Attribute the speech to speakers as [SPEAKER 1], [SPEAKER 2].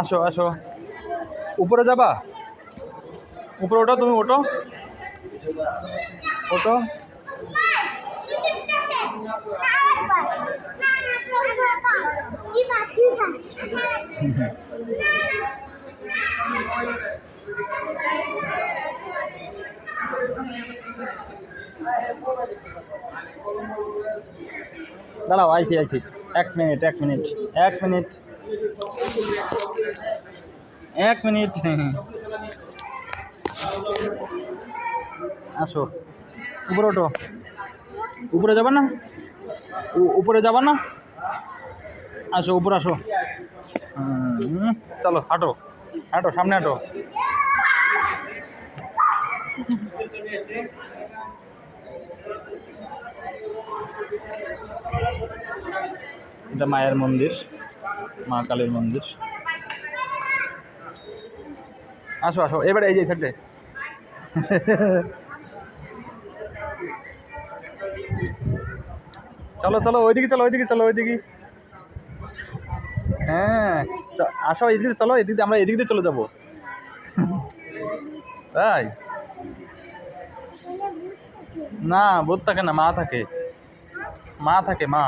[SPEAKER 1] আসো আসো। উপরে যাবা? উপরে ওঠো তুমি ওঠো। ওঠো। দাঁড়াও আইসি আইসি এক মিনিট এক মিনিট এক মিনিট এক মিনিট আসো। উপরে ওঠো। উপরে যাবে না? উপরে যাবা না? আসো, উপরে আসো। চলো, হাঁটো। হাঁটো, সামনে হাঁটো। এটা মায়ের মন্দির, মা কালীর মন্দির। আসো আসো, এবারে এই যে সাইডে। চলো চলো, ওইদিকে চলো ওইদিকে চলো, ওইদিকে। হ্যাঁ আসো এদিকে চলো এদিক দিয়ে, আমরা এদিক দিয়ে চলে যাব। তাই? না, ভূত থাকে না, মা থাকে। মা থাকে, মা।